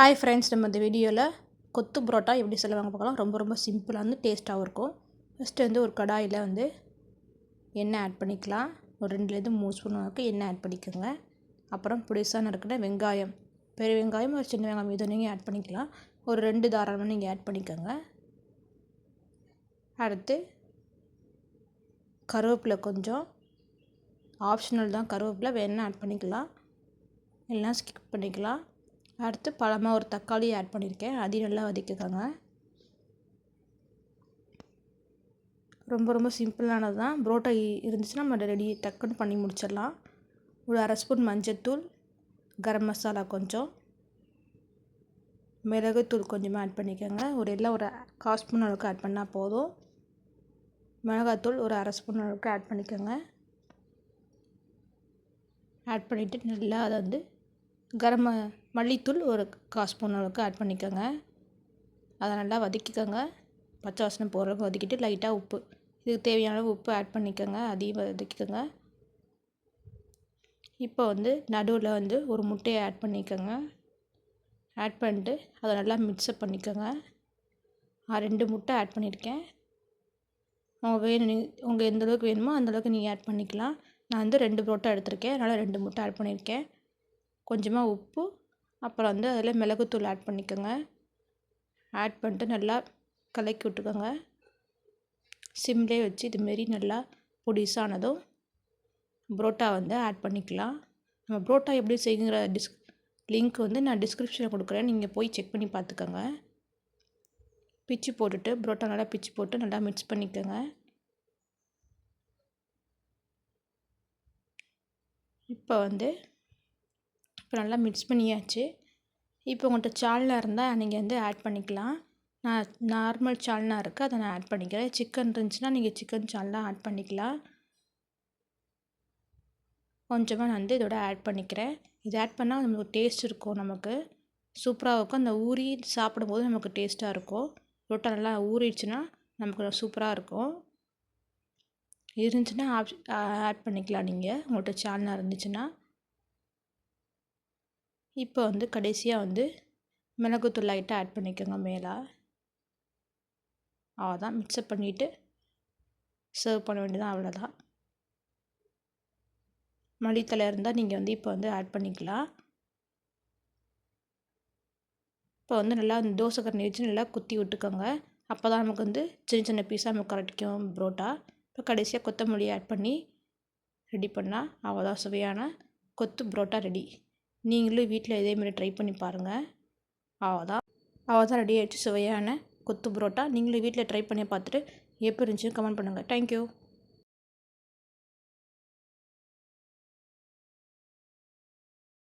Hi friends நம்ம இந்த வீடியோவில் கொத்து புரோட்டா எப்படி செய்வாங்க பார்க்கலாம். ரொம்ப ரொம்ப சிம்பிளாக வந்து டேஸ்ட்டாகவும் இருக்கும். ஃபஸ்ட்டு வந்து ஒரு கடாயில் வந்து எண்ணெய் ஆட் பண்ணிக்கலாம். ஒரு ரெண்டுலேருந்து மூணு ஸ்பூன் அளவுக்கு எண்ணெய் ஆட் பண்ணிக்கோங்க. அப்புறம் புதுசாக நறுக்கின வெங்காயம் பெரிய வெங்காயம் ஒரு சின்ன வெங்காயம் இதை நீங்கள் ஆட் பண்ணிக்கலாம். ஒரு ரெண்டு தாராளமாக நீங்கள் ஆட் பண்ணிக்கோங்க. அடுத்து கருவேப்பிலை கொஞ்சம் ஆப்ஷனல் தான். கருவேப்பிலை வேணால் ஆட் பண்ணிக்கலாம். எல்லாம் ஸ்கிப் பண்ணிக்கலாம். அடுத்து பழமாக ஒரு தக்காளி ஆட் பண்ணியிருக்கேன் அதையும் நல்லா வதக்கிக்கோங்க. ரொம்ப ரொம்ப சிம்பிளானது தான். புரோட்டா இருந்துச்சுன்னா நம்ம ரெடி டக்குன்னு பண்ணி முடிச்சிடலாம். ஒரு அரை ஸ்பூன் மஞ்சத்தூள் கரம் மசாலா கொஞ்சம். மிளகுத்தூள் கொஞ்சமாக ஆட் பண்ணிக்கோங்க. ஒரு எல்லாம் ஒரு கால் ஸ்பூன் அளவுக்கு ஆட் பண்ணால் போதும். மிளகாத்தூள் ஒரு அரை ஸ்பூன் அளவுக்கு ஆட் பண்ணிக்கோங்க. ஆட் பண்ணிவிட்டு நல்லா அதை வந்து கரம் மல்லித்தூள் ஒரு கால் ஸ்பூன் அளவுக்கு ஆட் பண்ணிக்கோங்க. அதை நல்லா வதக்கிக்கோங்க. பச்சை வாசனை போகிறவங்க வதக்கிட்டு லைட்டாக உப்பு. இதுக்கு தேவையான அளவு உப்பு ஆட் பண்ணிக்கோங்க. அதையும் வதக்கிக்கோங்க. இப்போ வந்து நடுவில் வந்து ஒரு முட்டையை ஆட் பண்ணிக்கோங்க. ஆட் பண்ணிட்டு அதை நல்லா மிக்ஸ்அப் பண்ணிக்கோங்க. நான் ரெண்டு முட்டை ஆட் பண்ணியிருக்கேன் உங்கள் வேணும் உங்கள் எந்தளவுக்கு வேணுமோ அந்தளவுக்கு நீங்கள் ஆட் பண்ணிக்கலாம். நான் வந்து ரெண்டு புரோட்டா எடுத்திருக்கேன். அதனால் ரெண்டு முட்டை ஆட் பண்ணியிருக்கேன் கொஞ்சமாக உப்பு அப்புறம் வந்து அதில் மிளகுத்தூள் ஆட் பண்ணிக்கோங்க. ஆட் பண்ணிட்டு நல்லா கலக்கி விட்டுக்கோங்க. சிம்லேயே வச்சு இதுமாரி நல்லா பொடிசானதும் புரோட்டா வந்து ஆட் பண்ணிக்கலாம். நம்ம புரோட்டா எப்படி செய்யுங்கிற டிஸ் லிங்க் வந்து நான் டிஸ்கிரிப்ஷனில் கொடுக்குறேன். நீங்கள் போய் செக் பண்ணி பார்த்துக்கோங்க. பிச்சு போட்டுட்டு புரோட்டா நல்லா பிச்சு போட்டு நல்லா மிக்ஸ் பண்ணிக்கோங்க. இப்போ வந்து இப்போ நல்லா மிக்ஸ் பண்ணியாச்சு. இப்போ உங்கள்கிட்ட சால்னா இருந்தால் நீங்கள் வந்து ஆட் பண்ணிக்கலாம். நான் நார்மல் சால்னா இருக்குது அதை நான் ஆட் பண்ணிக்கிறேன். சிக்கன் இருந்துச்சுன்னா நீங்கள் சிக்கன் சால்னா ஆட் பண்ணிக்கலாம். கொஞ்சமாக நான் வந்து இதோட ஆட் பண்ணிக்கிறேன். இது ஆட் பண்ணால் நமக்கு டேஸ்ட் இருக்கும் நமக்கு. சூப்பராக இருக்கும். அந்த ஊறி சாப்பிடும்போது நமக்கு டேஸ்ட்டாக இருக்கும். ரொட்டை நல்லா ஊறிடுச்சுன்னா நமக்கு சூப்பராக இருக்கும். இருந்துச்சுன்னா ஆட் பண்ணிக்கலாம் நீங்கள் உங்கள்கிட்ட சால்னா இருந்துச்சுன்னா. இப்போ வந்து கடைசியாக வந்து மிளகுத்தூள் லைட்டாக ஆட் பண்ணிக்கோங்க மேலே. அவ்வளோதான் மிக்சப் பண்ணிவிட்டு சர்வ் பண்ண வேண்டியதான் அவ்வளோதான் மல்லித்தலை இருந்தால் நீங்கள் வந்து இப்போ வந்து ஆட் பண்ணிக்கலாம். இப்போ வந்து நல்லா அந்த தோசை கரண்டி வச்சு நல்லா குத்தி விட்டுக்கோங்க. அப்போ தான் நமக்கு வந்து சின்ன சின்ன பீஸாக நமக்கு கிடைக்கும் புரோட்டா. இப்போ கடைசியாக கொத்தமல்லி ஆட் பண்ணி ரெடி பண்ணால் அவ்வளோதான் சுவையான கொத்து புரோட்டா ரெடி நீங்களும் வீட்டில் இதேமாரி ட்ரை பண்ணி பாருங்கள் அவ்வளோதான். அவ்வளோதான் ரெடி ஆகிடுச்சு சுவையான கொத்து புரோட்டா. நீங்களும் வீட்டில் ட்ரை பண்ணி பார்த்துட்டு எப்படி இருந்துச்சுன்னு கமெண்ட் பண்ணுங்கள் தேங்க்யூ